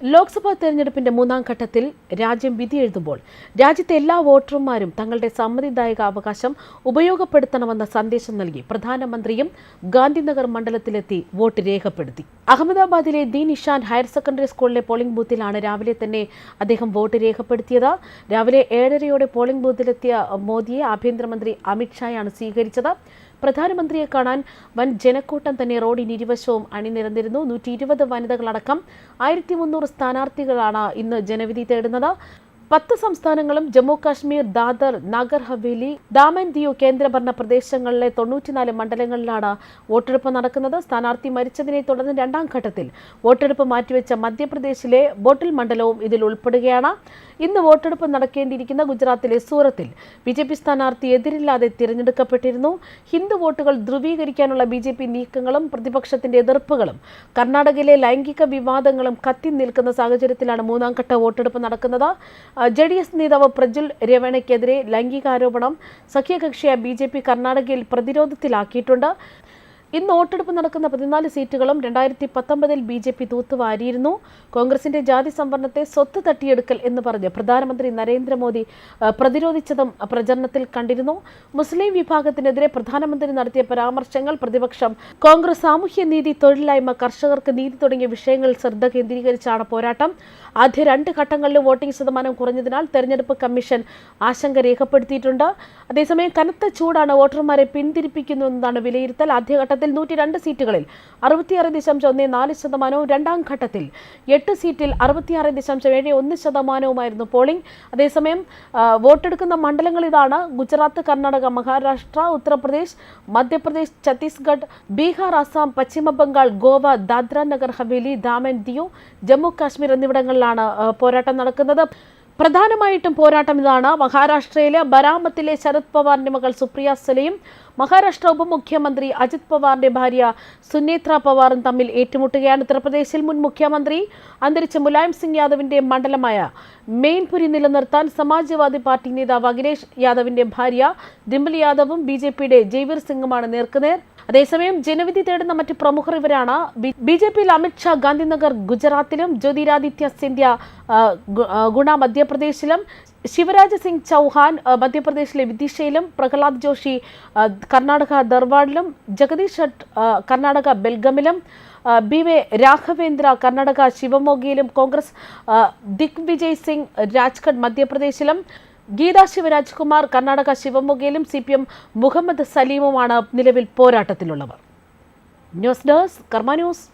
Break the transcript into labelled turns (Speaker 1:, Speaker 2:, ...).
Speaker 1: ലോക്സഭാ തെരഞ്ഞെടുപ്പിന്റെ മൂന്നാം ഘട്ടത്തിൽ രാജ്യം വിധി എഴുതുമ്പോൾ രാജ്യത്തെ എല്ലാ വോട്ടർമാരും തങ്ങളുടെ സമ്മതിദായക അവകാശം ഉപയോഗപ്പെടുത്തണമെന്ന സന്ദേശം നൽകി പ്രധാനമന്ത്രിയും ഗാന്ധിനഗർ മണ്ഡലത്തിലെത്തി വോട്ട് രേഖപ്പെടുത്തി. അഹമ്മദാബാദിലെ ദീൻ ഇഷാൻ ഹയർ സെക്കൻഡറി സ്കൂളിലെ പോളിംഗ് ബൂത്തിലാണ് രാവിലെ തന്നെ അദ്ദേഹം വോട്ട് രേഖപ്പെടുത്തിയത്. രാവിലെ ഏഴരയോടെ പോളിംഗ് ബൂത്തിലെത്തിയ മോദിയെ ആഭ്യന്തരമന്ത്രി അമിത്ഷായാണ് സ്വീകരിച്ചത്. പ്രധാനമന്ത്രിയെ കാണാൻ വൻ ജനക്കൂട്ടം തന്നെ റോഡിന് ഇരുവശവും അണിനിരന്നിരുന്നു. നൂറ്റി ഇരുപത് വനിതകളടക്കം ആയിരത്തി മുന്നൂറ് സ്ഥാനാർത്ഥികളാണ് ഇന്ന് ജനവിധി തേടുന്നത്. പത്ത് സംസ്ഥാനങ്ങളും ജമ്മു കാശ്മീർ ദാദർ നാഗർ ഹവേലി ദാമൻ ദിയു കേന്ദ്രഭരണ പ്രദേശങ്ങളിലെ തൊണ്ണൂറ്റിനാല് മണ്ഡലങ്ങളിലാണ് വോട്ടെടുപ്പ് നടക്കുന്നത്. സ്ഥാനാർത്ഥി മരിച്ചതിനെ തുടർന്ന് രണ്ടാം ഘട്ടത്തിൽ വോട്ടെടുപ്പ് മാറ്റിവെച്ച മധ്യപ്രദേശിലെ ബോട്ടിൽ മണ്ഡലവും ഇതിൽ ഉൾപ്പെടുകയാണ്. ഇന്ന് വോട്ടെടുപ്പ് നടക്കേണ്ടിയിരിക്കുന്ന ഗുജറാത്തിലെ സൂറത്തിൽ ബി ജെ പി സ്ഥാനാർത്ഥി എതിരില്ലാതെ തിരഞ്ഞെടുക്കപ്പെട്ടിരുന്നു. ഹിന്ദു വോട്ടുകൾ ധ്രുവീകരിക്കാനുള്ള ബി ജെ പി നീക്കങ്ങളും പ്രതിപക്ഷത്തിന്റെ എതിർപ്പുകളും കർണാടകയിലെ ലൈംഗിക വിവാദങ്ങളും കത്തി നിൽക്കുന്ന സാഹചര്യത്തിലാണ് മൂന്നാം ഘട്ട വോട്ടെടുപ്പ് നടക്കുന്നത്. ജെ ഡി എസ് നേതാവ് പ്രജുൽ രവണയ്ക്കെതിരെ ലൈംഗികാരോപണം സഖ്യകക്ഷിയായ ബി ജെ പി കർണാടകയിൽ പ്രതിരോധത്തിലാക്കിയിട്ടുണ്ട്. ഇന്ന് വോട്ടെടുപ്പ് നടക്കുന്ന പതിനാല് സീറ്റുകളും രണ്ടായിരത്തി പത്തൊമ്പതിൽ ബി ജെ പി തൂത്തുവാരിയിരുന്നു. കോൺഗ്രസിന്റെ ജാതി സംവരണത്തെ സ്വത്ത് തട്ടിയെടുക്കൽ എന്ന് പറഞ്ഞ് പ്രധാനമന്ത്രി നരേന്ദ്രമോദി പ്രതിരോധിച്ചതും പ്രചരണത്തിൽ കണ്ടിരുന്നു. മുസ്ലിം വിഭാഗത്തിനെതിരെ പ്രധാനമന്ത്രി നടത്തിയ പരാമർശങ്ങൾ പ്രതിപക്ഷം കോൺഗ്രസ് സാമൂഹ്യനീതി തൊഴിലില്ലായ്മ കർഷകർക്ക് നീതി തുടങ്ങിയ വിഷയങ്ങളിൽ ശ്രദ്ധ കേന്ദ്രീകരിച്ചാണ് പോരാട്ടം. ആദ്യ രണ്ട് ഘട്ടങ്ങളിലും വോട്ടിംഗ് ശതമാനം കുറഞ്ഞതിനാൽ തെരഞ്ഞെടുപ്പ് കമ്മീഷൻ ആശങ്ക രേഖപ്പെടുത്തിയിട്ടുണ്ട്. അതേസമയം കനത്ത ചൂടാണ് വോട്ടർമാരെ പിന്തിരിപ്പിക്കുന്നു എന്നതാണ് വിലയിരുത്തൽ ആദ്യഘട്ടത്തിൽ നൂറ്റി രണ്ട് സീറ്റുകളിൽ അറുപത്തിയാറ് ദശാംശം ഒന്ന് നാല് ശതമാനവും രണ്ടാം ഘട്ടത്തിൽ എട്ട് സീറ്റിൽ അറുപത്തിയാറ് ദശാംശം ഏഴ് ഒന്ന് ശതമാനവുമായിരുന്നു പോളിംഗ്. അതേസമയം വോട്ടെടുക്കുന്ന മണ്ഡലങ്ങൾ ഇതാണ്. ഗുജറാത്ത് കർണാടക മഹാരാഷ്ട്ര ഉത്തർപ്രദേശ് മധ്യപ്രദേശ് ഛത്തീസ്ഗഡ് ബീഹാർ അസം പശ്ചിമ ബംഗാൾ ഗോവ ദാദ്ര നഗർ ഹവേലി ദാമൻ ദിയു ജമ്മു കാശ്മീർ എന്നിവിടങ്ങളിലാണ് പോരാട്ടം നടക്കുന്നത്. പ്രധാനമായിട്ടും പോരാട്ടം ഇതാണ്. മഹാരാഷ്ട്രയിലെ ബരാമത്തിലെ ശരത് പവാറിന്റെ മകൾ സുപ്രിയ സലയും മഹാരാഷ്ട്ര ഉപമുഖ്യമന്ത്രി അജിത് പവാറിന്റെ ഭാര്യ സുനേത്ര പവാറും തമ്മിൽ ഏറ്റുമുട്ടുകയാണ്. ഉത്തർപ്രദേശിൽ മുൻ മുഖ്യമന്ത്രി അന്തരിച്ച മുലായം സിംഗ് യാദവിന്റെ മണ്ഡലമായ മെയിൻപുരി നിലനിർത്താൻ സമാജ്വാദി പാർട്ടി നേതാവ് അഖിലേഷ് യാദവിന്റെ ഭാര്യ ഡിംപിൾ യാദവും ബി ജെ പിയുടെ ജയ്വീർ സിംഗുമാണ് നേർക്കുനേർ. അതേസമയം ജനവിധി തേടുന്ന മറ്റ് പ്രമുഖർ ഇവരാണ്. ബി ജെ പിയിൽ അമിത്ഷാ ഗാന്ധിനഗർ ഗുജറാത്തിലും ജ്യോതിരാദിത്യ സിന്ധ്യ ഗുണ മധ്യപ്രദേശിലും ശിവരാജ് സിംഗ് ചൗഹാൻ മധ്യപ്രദേശിലെ വിദിഷയിലും പ്രഹ്ലാദ് ജോഷി കർണാടക ദർവാഡിലും ജഗദീഷ് ഷട്ട് കർണാടക ബെൽഗമിലും ബി വെ രാഘവേന്ദ്ര കർണാടക ശിവമോഗിയിലും കോൺഗ്രസ് ദിഗ് ദിഗ്വിജയ് സിംഗ് രാജ്ഘട്ട് മധ്യപ്രദേശിലും ഗീതാ ശിവരാജ്കുമാർ കർണാടക ശിവമൊഗയിലും സി പി എം മുഹമ്മദ് സലീമുമാണ് നിലവിൽ പോരാട്ടത്തിലുള്ളവർ ന്യൂസ് ഡെസ്ക് കർമ്മ ന്യൂസ്.